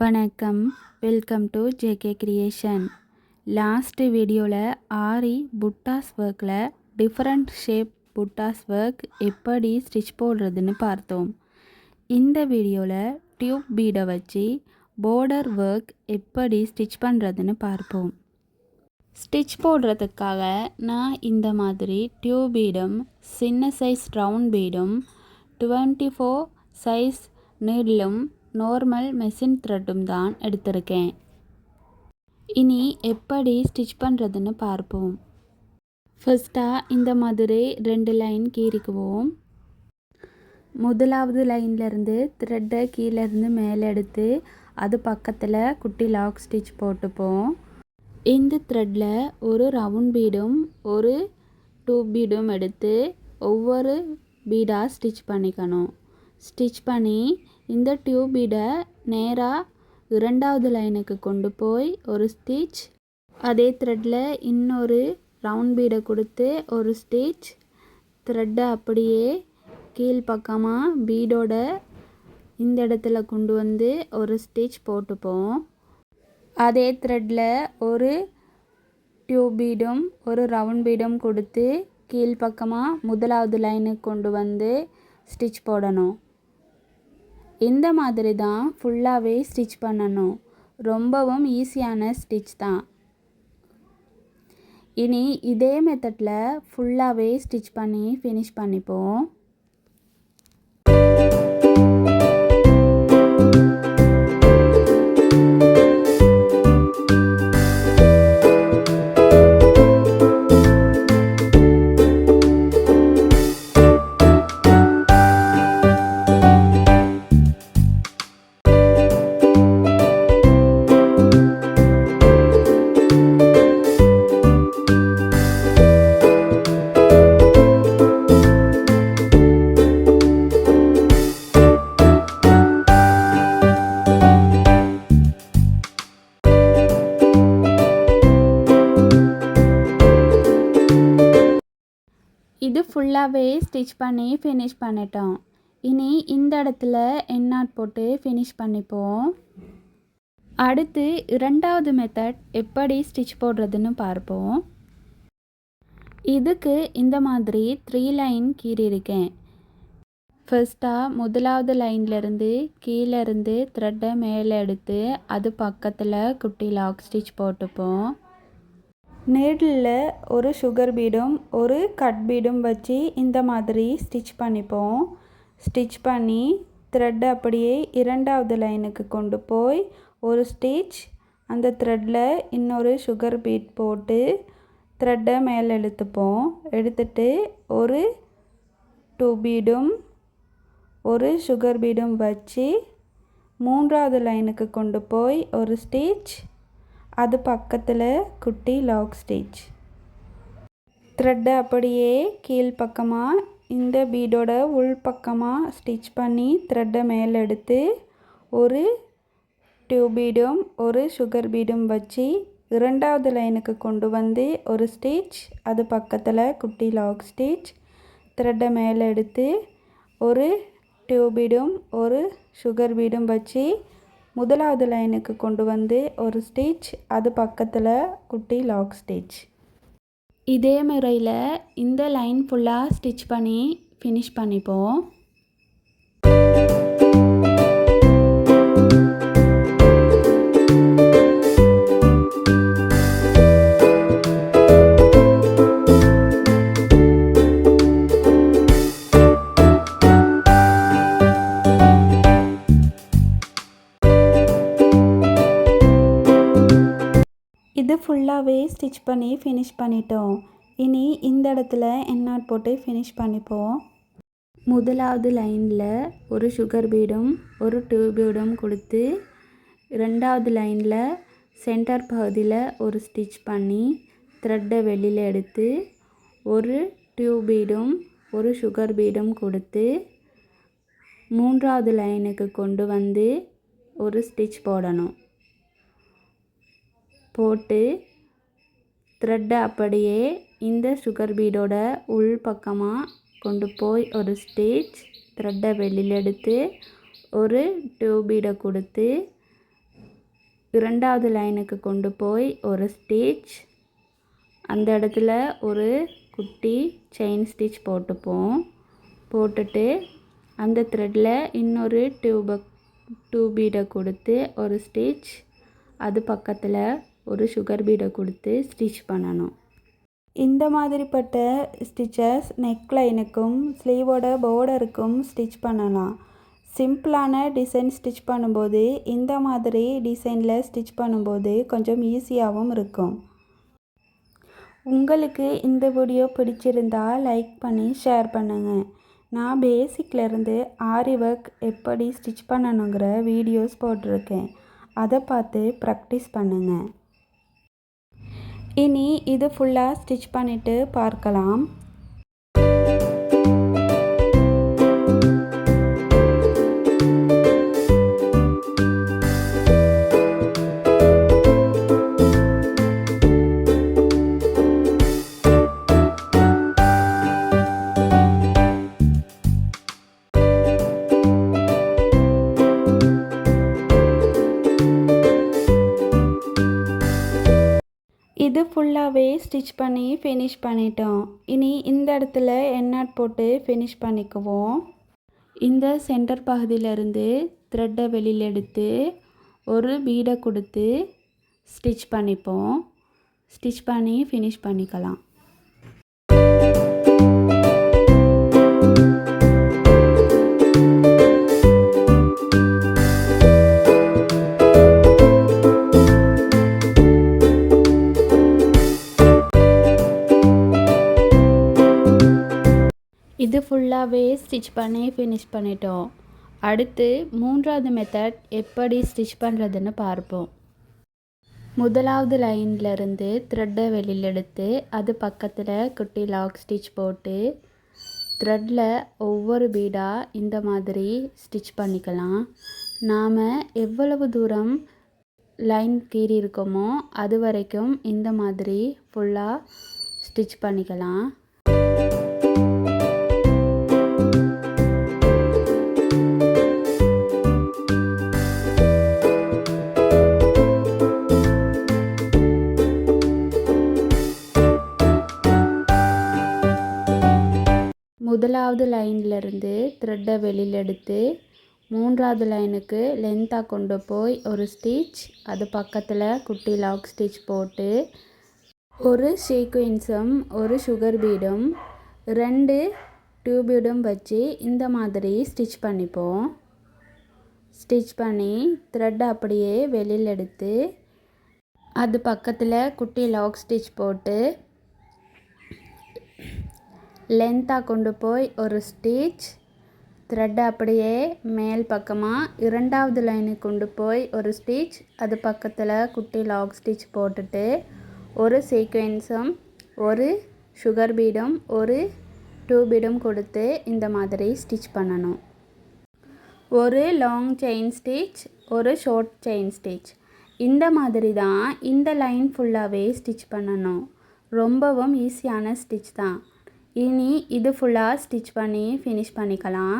வணக்கம். Welcome to JK creation last வீடியோவில் ஆரி புட்டாஸ் ஒர்க்கில் டிஃப்ரெண்ட் ஷேப் புட்டாஸ் ஒர்க் எப்படி ஸ்டிச் போடுறதுன்னு பார்த்தோம். இந்த வீடியோவில் டியூப் பீடை வச்சு போர்டர் ஒர்க் எப்படி ஸ்டிச் பண்ணுறதுன்னு பார்ப்போம். ஸ்டிச் போடுறதுக்காக நான் இந்த மாதிரி டியூப் பீடும் சின்ன சைஸ் ரவுண்ட் பீடும் டுவெண்ட்டி ஃபோர் சைஸ் நீடிலும் நார்மல் மெஷின் த்ரெட்டும் தான் எடுத்திருக்கேன். இனி எப்படி ஸ்டிச் பண்ணுறதுன்னு பார்ப்போம். ஃபர்ஸ்ட்டாக இந்த மாதிரி ரெண்டு லைன் கீறிக்குவோம். முதலாவது லைன்லேருந்து த்ரெட்டை கீழேருந்து மேலே எடுத்து அது பக்கத்தில் குட்டி லாக் ஸ்டிச் போட்டுப்போம். இந்த த்ரெட்டில் ஒரு ரவுண்ட் பீடும் ஒரு டூப் பீடும் எடுத்து ஒவ்வொரு பீடாக ஸ்டிச் பண்ணிக்கணும். ஸ்டிச் பண்ணி இந்த டியூபீடை நேராக இரண்டாவது லைனுக்கு கொண்டு போய் ஒரு ஸ்டிச் அதே த்ரெட்டில் இன்னொரு ரவுண்ட் பீடை கொடுத்து ஒரு ஸ்டிச் த்ரெட்டை அப்படியே கீழ்ப்பக்கமாக பீடோட இந்த இடத்துல கொண்டு வந்து ஒரு ஸ்டிச் போட்டுப்போம். அதே த்ரெட்டில் ஒரு டியூப் பீடும் ஒரு ரவுண்ட் பீடும் கொடுத்து கீழ்ப்பக்கமாக முதலாவது லைனுக்கு கொண்டு வந்து ஸ்டிச் போடணும். இந்த மாதிரி தான் ஃபுல்லாகவே ஸ்டிச் பண்ணணும். ரொம்பவும் ஈஸியான ஸ்டிச் தான். இனி இதே மெத்தடில் ஃபுல்லாகவே ஸ்டிச் பண்ணி ஃபினிஷ் பண்ணிப்போம். இது ஃபுல்லாகவே ஸ்டிச் பண்ணி ஃபினிஷ் பண்ணிட்டோம். இனி இந்த இடத்துல எண்ணாட் போட்டு ஃபினிஷ் பண்ணிப்போம். அடுத்து இரண்டாவது மெத்தட் எப்படி ஸ்டிச் போடுறதுன்னு பார்ப்போம். இதுக்கு இந்த மாதிரி த்ரீ லைன் கீறியிருக்கேன் ஃபர்ஸ்ட்டாக முதலாவது லைன்லேருந்து கீழேருந்து த்ரெட்டை மேலே எடுத்து அது பக்கத்தில் குட்டி லாக் ஸ்டிச் போட்டுப்போம். நீடில் ஒரு சுகர் பீடும் ஒரு கட் பீடும் வச்சு இந்த மாதிரி ஸ்டிச் பண்ணிப்போம். ஸ்டிச் பண்ணி த்ரெட் அப்படியே இரண்டாவது லைனுக்கு கொண்டு போய் ஒரு ஸ்டிச் அந்த த்ரெட்டில் இன்னொரு சுகர் பீட் போட்டு த்ரெட்டை மேலே எடுத்துப்போம் எடுத்துட்டு ஒரு டூ பீடும் ஒரு சுகர் பீடும் வச்சு மூன்றாவது லைனுக்கு கொண்டு போய் ஒரு ஸ்டிச் அது பக்கத்தில் குட்டி லாக் ஸ்டிச் த்ரெட்டை அப்படியே கீழ்ப்பக்கமாக இந்த பீடோட உள் பக்கமாக ஸ்டிச் பண்ணி த்ரெட்டை மேலே எடுத்து ஒரு டியூப் பீடும் ஒரு சுகர் பீடும் வச்சு இரண்டாவது லைனுக்கு கொண்டு வந்து ஒரு ஸ்டிச் அது பக்கத்தில் குட்டி லாக் ஸ்டிச் த்ரெட்டை மேலே எடுத்து ஒரு டியூப் பீடும் ஒரு சுகர் பீடும் வச்சு முதலாவது லைனுக்கு கொண்டு வந்து ஒரு ஸ்டிச் அது பக்கத்தில் குட்டி லாக் ஸ்டிச் இதே முறையில் இந்த லைன் ஃபுல்லாக ஸ்டிச் பண்ணி ஃபினிஷ் பண்ணிப்போம். ஸ்டிச் பண்ணி ஃபினிஷ் பண்ணிட்டோம். இனி இந்த இடத்துல எண்ணாட் போட்டு ஃபினிஷ் பண்ணிப்போம். முதலாவது லைனில் ஒரு சுகர் பீடும் ஒரு டியூபீடும் கொடுத்து ரெண்டாவது லைனில் சென்டர் பகுதியில் ஒரு ஸ்டிச் பண்ணி த்ரெட்டை வெளியில் எடுத்து ஒரு டியூப் பீடும் ஒரு சுகர் பீடும் கொடுத்து மூன்றாவது லைனுக்கு கொண்டு வந்து ஒரு ஸ்டிச் போடணும். போட்டு த்ரெட்டை அப்படியே இந்த சுகர் பீடோட உள் பக்கமாக கொண்டு போய் ஒரு ஸ்டிச் த்ரெட்டை வெளியில் எடுத்து ஒரு டியூபீடை கொடுத்து இரண்டாவது லைனுக்கு கொண்டு போய் ஒரு ஸ்டிச் அந்த இடத்துல ஒரு குட்டி செயின் ஸ்டிச் போட்டுப்போம். போட்டுட்டு அந்த த்ரெட்டில் இன்னொரு டியூபை டியூபீடை கொடுத்து ஒரு ஸ்டிச் அது பக்கத்தில் ஒரு சுகர் பீடை கொடுத்து ஸ்டிச் பண்ணணும். இந்த மாதிரிப்பட்ட ஸ்டிச்சஸ் நெக் லைனுக்கும் ஸ்லீவோட பார்டருக்கும் ஸ்டிச் பண்ணலாம். சிம்பிளான டிசைன் ஸ்டிச் பண்ணும்போது இந்த மாதிரி டிசைனில் ஸ்டிச் பண்ணும்போது கொஞ்சம் ஈஸியாகவும் இருக்கும். உங்களுக்கு இந்த வீடியோ பிடிச்சிருந்தா லைக் பண்ணி ஷேர் பண்ணுங்கள் நான் பேசிக்லேருந்து ஆரி ஒர்க் எப்படி ஸ்டிச் பண்ணணுங்கிற வீடியோஸ் போட்டிருக்கேன். அதை பார்த்து ப்ராக்டிஸ் பண்ணுங்கள் இனி இது ஃபுல்லாக ஸ்டிச் பண்ணிவிட்டு பார்க்கலாம். ஃபுல்லாகவே ஸ்டிச் பண்ணி ஃபினிஷ் பண்ணிட்டோம். இனி இந்த இடத்துல எண்ணாட் போட்டு ஃபினிஷ் பண்ணிக்குவோம். இந்த சென்டர் பகுதியிலேருந்து த்ரெட்டை வெளியில் எடுத்து ஒரு பீடை கொடுத்து ஸ்டிச் பண்ணிப்போம். ஸ்டிச் பண்ணி ஃபினிஷ் பண்ணிக்கலாம். இது ஃபுல்லாகவே ஸ்டிச் பண்ணி ஃபினிஷ் பண்ணிட்டோம். அடுத்து மூன்றாவது மெத்தட் எப்படி ஸ்டிச் பண்ணுறதுன்னு பார்ப்போம். முதலாவது லைன்லேருந்து த்ரெட்டை வெளியில் எடுத்து அது பக்கத்தில் குட்டி லாக் ஸ்டிச் போட்டு த்ரெட்டில் ஒவ்வொரு பீடாக இந்த மாதிரி ஸ்டிச் பண்ணிக்கலாம். நாம் எவ்வளவு தூரம் லைன் கீறி இருக்கோமோ அது வரைக்கும் இந்த மாதிரி ஃபுல்லாக ஸ்டிச் பண்ணிக்கலாம். முதலாவது லைன்லேருந்து த்ரெட்டை வெளியில் எடுத்து மூன்றாவது லைனுக்கு லென்த்தாக கொண்டு போய் ஒரு ஸ்டிச் அது பக்கத்தில் குட்டி லாக் ஸ்டிச் போட்டு ஒரு சீக்வென்ஸும் ஒரு சுகர் பீடும் ரெண்டு டியூபீடும் வச்சு இந்த மாதிரி ஸ்டிச் பண்ணிப்போம். ஸ்டிச் பண்ணி த்ரெட் அப்படியே வெளியில் எடுத்து அது பக்கத்தில் குட்டி லாக் ஸ்டிச் போட்டு லென்த்தாக கொண்டு போய் ஒரு ஸ்டிச் த்ரெட் அப்படியே மேல் பக்கமாக இரண்டாவது லைனுக்கு கொண்டு போய் ஒரு ஸ்டிச் அது பக்கத்தில் குட்டி லாக் ஸ்டிச் போட்டுட்டு ஒரு சீக்வென்ஸும் ஒரு சுகர் பீடும் ஒரு டூ பீடும் கொடுத்து இந்த மாதிரி ஸ்டிச் பண்ணணும். ஒரு லாங் செயின் ஸ்டிச் ஒரு ஷார்ட் செயின் ஸ்டிச் இந்த மாதிரி தான் இந்த லைன் ஃபுல்லாகவே ஸ்டிச் பண்ணணும். ரொம்பவும் ஈஸியான ஸ்டிச் தான். இனி இது ஃபுல்லாக ஸ்டிச் பண்ணி ஃபினிஷ் பண்ணிக்கலாம்.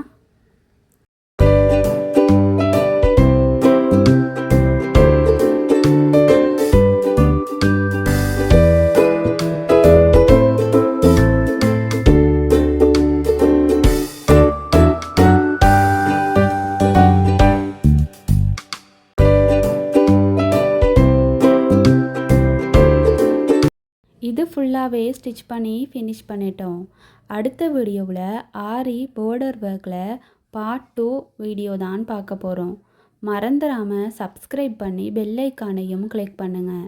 ஃபுல்லாகவே ஸ்டிச் பண்ணி ஃபினிஷ் பண்ணிட்டோம். அடுத்த வீடியோவில் ஆரி போர்டர் ஒர்க்கில் பார்ட் டூ வீடியோ தான் பார்க்க போகிறோம் மறந்துடாமல் சப்ஸ்கிரைப் பண்ணி பெல்லைக்கானையும் கிளிக் பண்ணுங்கள்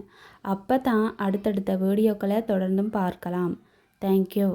அப்போ தான் அடுத்தடுத்த வீடியோக்களை தொடர்ந்தும் பார்க்கலாம். தேங்க்யூ